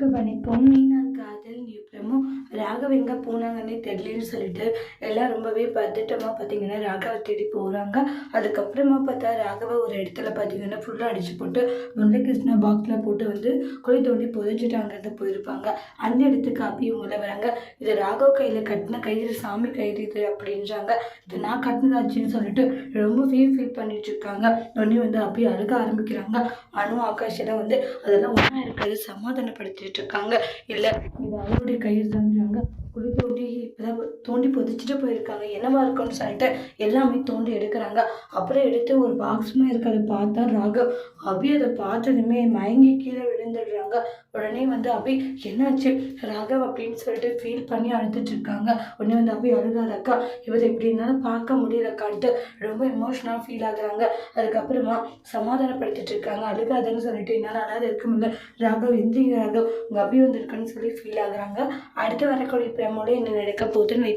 அனைவருக்கும் ராகவ் எங்கே போனாங்கன்னே தெரியலன்னு சொல்லிட்டு எல்லாம் ரொம்பவே பதட்டமாக பார்த்தீங்கன்னா ராகவை தேடி போகிறாங்க அதுக்கப்புறமா பார்த்தா ராகவை ஒரு இடத்துல பார்த்தீங்கன்னா ஃபுல்லாக அடித்து போட்டு முருககிருஷ்ணா பாக்ஸில் போட்டு வந்து குழி தோண்டி புதைச்சிட்டாங்கிறது போயிருப்பாங்க. அந்த இடத்துக்கு அப்படி இவங்கள வராங்க. இது ராகவ் கையில் கட்டின கயிறு சாமி கயிறு இது அப்படின்றாங்க. இது நான் கட்டினதாச்சுன்னு சொல்லிட்டு ரொம்ப ஃபீல் ஃபீல் பண்ணிட்டு இருக்காங்க. உடனே வந்து அப்படியே அழுக ஆரம்பிக்கிறாங்க. அனு ஆகாஷ் எல்லாம் வந்து அதெல்லாம் ஒன்றா இருக்கிறது சமாதானப்படுத்திட்டு இருக்காங்க. இல்லை இது அவருடைய கயிறு தான்றாங்க. குழி தோண்டி இப்போதான் தோண்டி புதிச்சிட்டு போயிருக்காங்க. என்னவா இருக்கும்னு சொல்லிட்டு எல்லாமே தோண்டி எடுக்கிறாங்க. அப்புறம் எடுத்து ஒரு பாக்ஸுமே இருக்கிறத பார்த்தா ராகவ் அபி அதை பார்த்ததுமே மயங்கி கீழே விழுந்துடுறாங்க. உடனே வந்து அபி என்னாச்சு? ராகவ் அப்படின்னு சொல்லிட்டு ஃபீல் பண்ணி அழுதுட்டு இருக்காங்க. உடனே வந்து அபி அழுகாதக்கா இவரை எப்படி இருந்தாலும் பார்க்க முடியலக்கான்ட்டு ரொம்ப எமோஷனலாக ஃபீல் ஆகுறாங்க. அதுக்கப்புறமா சமாதானப்படுத்திட்டு இருக்காங்க. அழுகாதன்னு சொல்லிட்டு என்னால் அழாத இருக்க முடியல. ராகவ் எந்திரிங்க ராகவ். உங்கள் அபி வந்திருக்குன்னு சொல்லி ஃபீல் ஆகுறாங்க. அடுத்து வரக்கூடிய பிரமோட என்ன நடக்க போகுதுன்னு